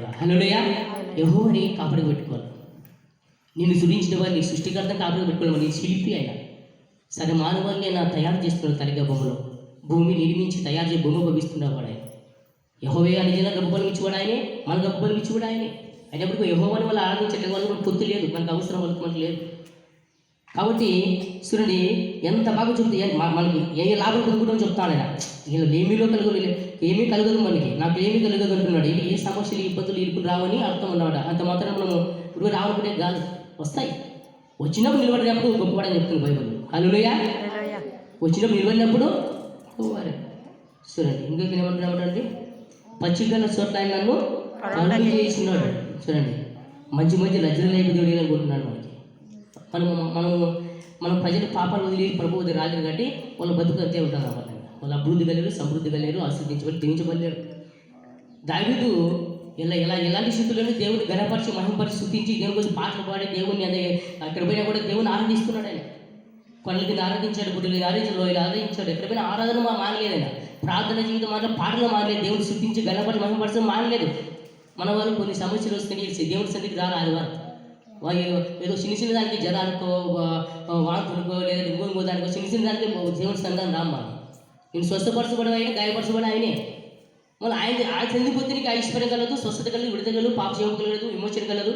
పెట్టుకోవాలి హలోడయా యహోవని కాపరి పెట్టుకోవాలి నిన్ను సృజించిన వారిని సృష్టికర్త కాపరి పెట్టుకోవాలి నీ శిల్పి అయినా సరే మానవాన్ని నా తయారు చేస్తున్నాడు తల్లిగా బొమ్మలో భూమి నిర్మించి తయారు చేసి బొమ్మ పంపిస్తున్నాడు వాడు ఆయన. యహోవే నిజంగా గొప్పలు కూడా ఆయనే మన గొప్పలు కూడా ఆయనే. అయినప్పుడు యహోవాని వాళ్ళు ఆరాధించే వల్ల మనకు పొత్తు లేదు మనకు అవసరం వాళ్ళకి మనకు లేదు. కాబట్టి చూడండి ఎంత బాగా చెప్తే మనకి ఏ లాభం పొందుకుంటామో చెప్తాను ఆయన. ఇలా ఏమీలో కలగదు ఏమీ కలగదు మనకి. నాకు ఏమీ కలగదు అంటున్నాడు. ఏ సమస్యలు ఇబ్బందులు ఇరుకులు రావని అర్థం అన్నాడు అంత మాత్రం మనము ఇప్పుడు రావాలనుకునే కాదు. వస్తాయి. వచ్చినప్పుడు నిలబడినప్పుడు గొప్పవాడని చెప్తుంది బైబుల్. హల్లెలూయా. వచ్చినప్పుడు నిలబడినప్పుడు చూడండి ఇంకొక ఏమంటున్నామంటే పచ్చికల చోట్ల ఆయన నన్ను చేసినాడు చూడండి మంచి మంచి లజ్జలు లేక దేవుడు మనము మనం మనము మనం ప్రజలు పాపాలు వదిలి ప్రభు వదిలి రాలేదు కాబట్టి వాళ్ళ బతుకు అంతే ఉంటారు అన్నమాట. వాళ్ళు అభివృద్ధి కలిగారు సమృద్ధి కలిగారు ఆశీర్దించబడి దీవించబడలేరు దావిదు ఇలా ఎలా ఎలాంటి స్థితులను దేవుని గణపరిచి మహిమపరిచి స్థుతించి దేవుని గురించి పాటలు పాడి దేవుని అదే అక్కడ పోయినా కూడా దేవుని ఆరాధిస్తున్నాడు ఆయన. కొండల కింద ఆరాధించాడు గుడ్డలు ఆరాధించాడు లోయలు ఆరాధించాడు ఎక్కడ పోయినా ఆరాధన మా మానలేదు ఆయన. ప్రార్థన జీవితం మాత్రం పాటలు మానలేదు దేవుని స్థుతించి గణపరిచి మహింపరచడం మానలేదు. మన వాళ్ళు కొన్ని సమస్యలు వస్తున్నాయి దేవుని సన్నిధి రారు ఆదివారం? వాళ్ళు ఏదో చిన్న చిన్న దానికి జ్వరానికో వాంతులకో లేదా ఇంకో దానికో చిన్న చిన్న దానికి దేవుని సంఘం రామ్మా నేను స్వస్థపరచబడి ఆయన గాయపరచబడి ఆయనే. మళ్ళీ ఆయన ఆయన చెందిపోతే నీకు ఐశ్వర్యం కలదు స్వస్థత కలదు విడత కలదు పాప సేవ కలదు విమోచన కలదు.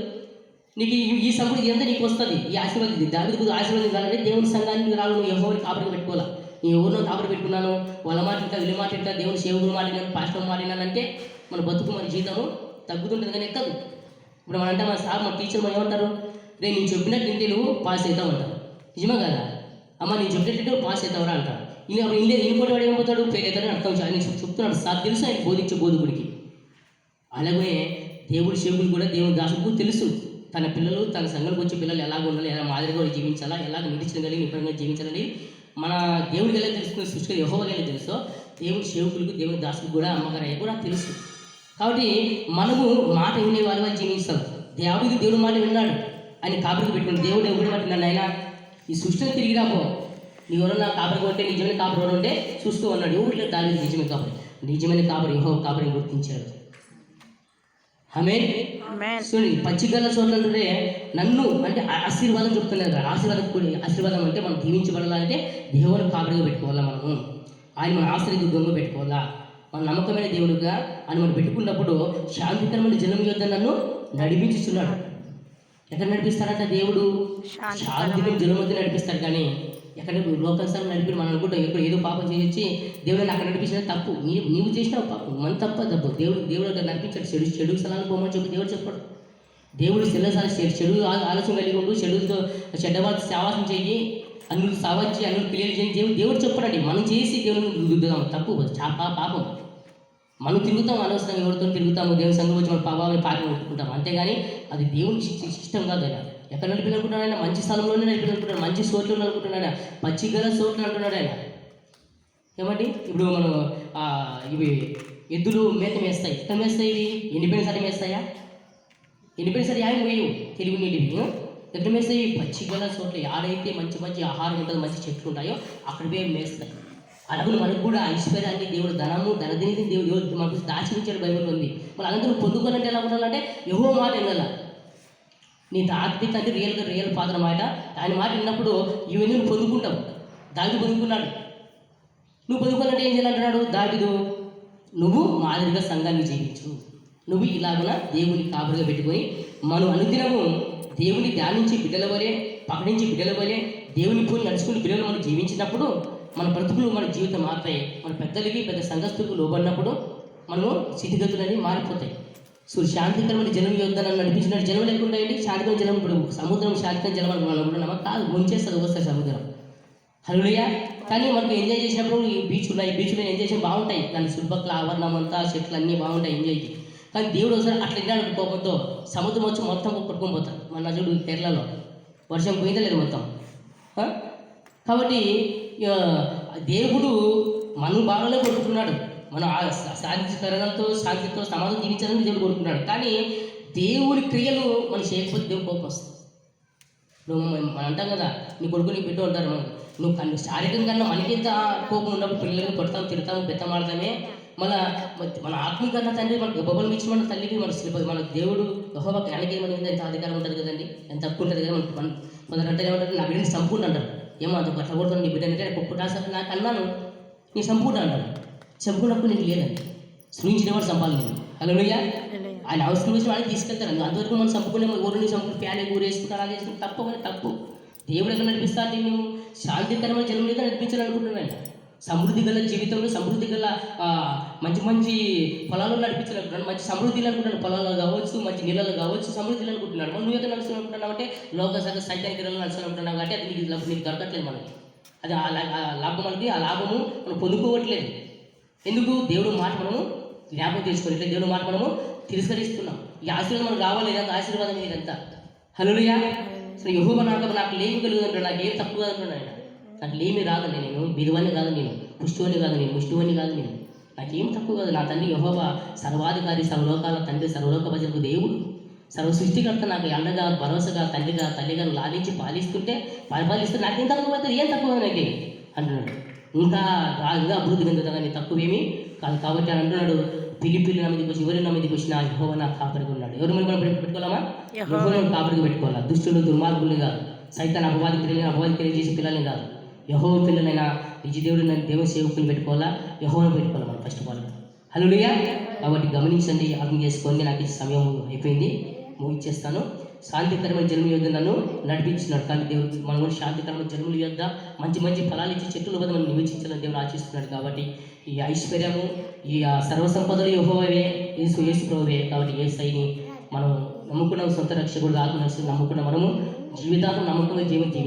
నీకు ఈ- ఈ ఎంత నీకు వస్తుంది ఈ ఆశీర్వాదం దాని దానికి ఆశీర్వాదం కావాలంటే దేవుని సంఘానికి రావు నువ్వు ఎవరిని కాపరికి పెట్టుకోవాలా. నీ ఎవరినో కాపరి పెట్టుకున్నాను వాళ్ళ మాట ఇంటా వీళ్ళ మాట ఇంటా దేవుని సేవకులు మాట్లాడినాను పాస్టర్ మాట్లాడినానంటే మన బతుకు మన జీతము తగ్గుతుంటుంది కానీ ఎక్కదు ఇప్పుడు మన అంటే మన సార్ మన టీచర్ మనం ఏమంటారు? రే నేను చెప్పినట్టు ఇంటి నువ్వు పాస్ అవుతావు అంటారు నిజమే కదా? అమ్మ నేను చెప్పినట్టు పాస్ అవుతావురా అంటారు ఈయన ఇండియా ఇంకోటి వాడు ఏమైపోతాడు ఫెయిల్ అవుతాడని అర్థం ఆయన చెప్తున్నాడు. సార్ తెలుసు ఆయన బోధించే బోధకుడికి. అలాగే దేవుడి సేవకులు కూడా దేవుడి దాసుకు తెలుసు. తన పిల్లలు తన సంఘానికి వచ్చే పిల్లలు ఎలాగ ఉండాలి ఎలా మాదిరిగా జీవించాలా ఎలాగ నిరీక్షణ నిపుణంగా జీవించాలని మన దేవుడికి ఎలా తెలుసుకునే సృష్టి యహోవగా ఎలా తెలుసో దేవుడి సేవకులకు దేవుని దాసుకు కూడా అమ్మగారు అయ్యా కూడా తెలుసు. కాబట్టి మనము మాట వినే వాళ్ళ జీవిస్తాం. దేవుడికి దేవుడు మాట విన్నాడు ఆయన కాపరికి పెట్టుకుని దేవుడు ఎవరి మాట విన్నాడు ఆయన ఈ సృష్టిని తిరిగి రాబో నీ ఎవరన్నా కాపరికి ఉంటే నిజమైన కాపరి ఎవరు ఉంటే చూస్తూ ఉన్నాడు. ఎవరు లేదు దాని నిజమైన కాపరి? నిజమైన కాపరి యహో కాపరిని గుర్తించాడు. ఆమె. చూడండి పచ్చిగల చోట్లంటే నన్ను అంటే ఆశీర్వాదం చెప్తున్నారు ఆశీర్వాదం కూడా ఆశీర్వాదం అంటే మనం దీవించబడాలంటే దేవుని కాపరిగా పెట్టుకోవాలా మనము? ఆయన మన ఆశ్రయ పెట్టుకోవాలా? మన నమ్మకమైన దేవుడుగా ఆయన మనం పెట్టుకున్నప్పుడు శాంతికరమైన జనం యొద్ద నన్ను నడిపించుతున్నాడు ఎక్కడ నడిపిస్తాడంట దేవుడు? శాంతికరమైన- శాంతిని జనం మధ్య నడిపిస్తాడు కానీ ఎక్కడ లోకానుసారం నడిపి మనం అనుకుంటాం ఎక్కడ ఏదో పాపం చేయొచ్చి దేవుడు అక్కడ నడిపించిన తప్పు. నీవు నీవు చేసిన పాపం. మన తప్ప తప్పు. దేవుడు దేవుడు అక్కడ నడిపించాడు. చెడు చెడు స్థలానికి పోమని చెప్పి దేవుడు చెప్పాడు. దేవుడు చెల్లసారి చెడు ఆలోచన కలిగి ఉండు. చెడుతో చెడ్డవాళ్ళతో సావాసం చేయి. అన్నులు సావచ్చు అన్నులు పిల్లలు చేయి దేవుడు దేవుడు చెప్పాడండి. మనం చేసి దేవుని రుద్దుదాం. తప్పు. పాపం. మనం తిరుగుతాం అనవసరంగా ఎవరితో తిరుగుతాము దేవుని సంఘం వచ్చి మన ప్రభావాన్ని పాపం పెట్టుకుంటాం అంతేగాని అది దేవుని ఇష్టం కాదు ఆయన. ఎక్కడ నడిపించుకుంటున్నాడు ఆయన? మంచి స్థలంలోనే నడిపించుకుంటున్నాడు మంచి సోట్లు అనుకుంటున్నాడు ఆయన. పచ్చి గల సోట్లు అంటున్నాడు ఆయన. ఏమండి? ఇప్పుడు మనం ఇవి ఎద్దులు మేత మేస్తాయి. ఎక్కడ మేస్తాయి ఇవి? ఎండిపోయిన సరే మేస్తాయా? ఎండిపోయిన సరే ఏమి వేయవు తెలుగు నీళ్ళు ఎక్కడ మేస్తాయి? పచ్చి గల చోట్ల ఆడైతే మంచి మంచి ఆహారం ఉంటుంది మంచి చెట్లు ఉంటాయో అక్కడ పోయి మేస్తాయి. అలాగే మనకు కూడా ఐశ్వర్యాన్ని దేవుడు ధనము ధనదిని దేవుడు దేవుడు మనకు దాచించాడు బైబిల్ ఉంది మన అందరూ పొందుకోవాలంటే ఎలా ఉండాలంటే ఎవో మాట వినాల? నీ ఆత్మీయ తండ్రి రియల్గా రియల్ పాత్ర మాట ఆయన మాట విన్నప్పుడు ఇవన్నీ నువ్వు పొందుకుంటావు. దాగి పొందుకున్నాడు. నువ్వు పొందుకోవాలంటే ఏం చేయాలంటున్నాడు? దావిదు నువ్వు మాదిరిగా సంఘాన్ని జీవించు నువ్వు ఇలాగున దేవుని కాపులుగా పెట్టుకొని మనం అనుదినము దేవుని ధ్యానించి బిడ్డల వలె పకడించి బిడ్డల వలె దేవుని పోయి నడుచుకుని బిడ్డలు మనం జీవించినప్పుడు మన బ్రతుకులు మన జీవితం మారుతాయి మన పెద్దలకి పెద్ద సంఘస్థులకు లోబడినప్పుడు మనము స్థితిగతులని మారిపోతాయి. సో శాంతికరమైన జనం యొద్ద నన్ను నడిపించిన జనం లేకుండా ఏంటి? శాంతికరమైన జనం ఇప్పుడు సముద్రం శాంతికరమైన జనం అని మనం అనుకుంటున్నామా కాదు ముంచేస్తుంది వస్తుంది సముద్రం. హలోయా కానీ మనకు ఎంజాయ్ చేసినప్పుడు ఈ బీచ్ ఉన్నాయి బీచ్లో ఎంజాయ్ చేసి బాగుంటాయి. దాని శుభక్ల ఆవరణం అంతా చెట్లు అన్నీ బాగుంటాయి ఎంజాయ్ కానీ దేవుడు ఒకసారి అట్లా వెళ్ళాడు కోపంతో సముద్రం వచ్చి మొత్తం కొట్టుకొని పోతాడు. మన చూడు కేరళలో. వర్షం పోయిందా లేదు మొత్తం? కాబట్టి దేవుడు మన బాగానే కొడుకున్నాడు మనం ఆ శా- శాంతికరణతో శాంతితో సమాధానం జీవించాలని దేవుడు కోరుకున్నాడు. కానీ దేవుడి క్రియలు మనం చేయకపోతే దేవుడు కోపం వస్తుంది. నువ్వు మనం అంటాం కదా నీ కొడుకు నీ బిడ్డ ఉంటారు మనం నువ్వు కన్ను శారీరకంగా కన్నా మనకింత కోపం ఉన్నప్పుడు పిల్లలకి కొడతాం తిడతాం బెత్తమాడతామే మన మన ఆత్మీకరణ తండ్రి మన గొప్పలు ఇచ్చిన మన తల్లికి మన శిల్ప- మన దేవుడు గొప్ప వెనక మనకి ఎంత అధికారం ఉంటుంది కదండి? ఎంత హక్కు ఉంటుంది కదా మన కొందరు అంటే ఏమంటారు? నా బిడ్డని సంపూర్ణ అంటారు. ఏమో అంత గట్ల కొడుతుంది నీ బిడ్డ అంటే పుట్టాల్సిన నాకు అన్నాను నీ సంపూర్ణ అంటారు సంపూర్ణ హక్కు నీకు లేదండి స్మించిన వాడు సంపాలి నేను హలో ఆయన అవసరం వచ్చిన వాళ్ళకి తీసుకెళ్తారు అంతవరకు మనం చంపుకునే ఊరిని ఊరు వేసుకుంటే అలా చేసుకుంటే తప్పు కానీ తప్పు దేవుడు ఎక్కడ నడిపిస్తా నేను శాంతికరమైన జన్మ మీద నడిపించాలనుకుంటున్నాను సమృద్ధి గల జీవితంలో సమృద్ధి గల ఆ, మంచి మంచి పొలాల్లో నడిపించాలనుకుంటున్నాను మంచి సమృద్ధిని అనుకుంటున్నాను. పొలాల్లో కావచ్చు మంచి నీళ్ళలో కావచ్చు సమృద్ధిని అనుకుంటున్నాడు మనం నువ్వు ఎక్కడ నడుచుకుంటున్నావు అంటే లోక సగ సైతానికి నడుచుకుంటున్నావు కాబట్టి అది నీకు లాభం నీకు దొరకట్లేదు మనకి. అది ఆ ఆ లాభం మనకి ఆ లాభము మనం పొందుకోవట్లేదు. ఎందుకు? దేవుడు మాట మనము జ్ఞాపకం చేసుకోవాలి. ఇట్లా దేవుడు మాట మనము తిరస్కరిస్తున్నాం. ఈ ఆశీర్వాదం మనకు కావాలి ఇదంతా ఆశీర్వాదం ఇది ఇదంతా హలోయా అసలు యహోవ నాకు నాకు లేమి కలుగుతుంటాడు నాకు ఏం తక్కువ అంటున్నాడు నాకు లేమి రాదండి నేను. బిరువని కాదు నేను. పుష్టివని కాదు నేను. ముష్టివని కాదు నేను. నాకేం తక్కువ కాదు. నా తండ్రి యహోవ సర్వాధికారి సర్వలోకాల తండ్రి సర్వలోక ప్రజలకు దేవుడు. సర్వ సృష్టికర్త నాకు అండగా భరోసాగా తండ్రిగా తల్లిగా లాలించి పాలిస్తుంటే పరిపాలిస్తే నాకేం తక్కువ అవుతుంది ఏం తక్కువ నాకే? అంటున్నాడు. ఇంకా ఇంకా అభివృద్ధి చెందుతా కానీ తక్కువేమీ కాదు. కాబట్టి అని అంటున్నాడు పిలిపిల్లి నా మీదకి వచ్చి ఎవరి నా మీదకి వచ్చిన యహోవ నా కాపరికి ఉన్నాడు. ఎవరు మనం పెట్టు- పెట్టుకోవాలమా యహోవను కాపరికి పెట్టుకోవాలా? దుష్టులు దుర్మార్గులు కాదు. సైతాన్ అపవాది పిల్లల్ని అపవాది పిల్లలు చేసే పిల్లల్ని కాదు. యహో పిల్లలైనా నిజ దేవుడు నన్ను దేవుని సేవకుని పెట్టుకోవాలా? యహోను పెట్టుకోవాలి మనం ఫస్ట్ ఆఫ్ ఆల్ హలోయా కాబట్టి గమనించండి అర్థం చేసుకోండి నాకు సమయం అయిపోయింది. ముగించేస్తాను శాంతికరమైన జన్మ యొద్ద నన్ను నడిపించినాడు. కానీ దేవుడు మనం కూడా శాంతికరమైన జన్మల యొద్ద మంచి మంచి ఫలాలు ఇచ్చి చెట్టుల వద్ద మనం నివసించాలని దేవుడు ఆశిస్తున్నాడు కాబట్టి ఈ ఐశ్వర్యము ఈ సర్వసంపదలు యుహోవే యేసు యేసు ప్రభువే కాబట్టి ఏ సైని మనం నమ్ముకున్న సొంత రక్షకుడు ఆత్మ నమ్ముకున్న మనము జీవితాలను నమ్మకంగా జీవన జీవితం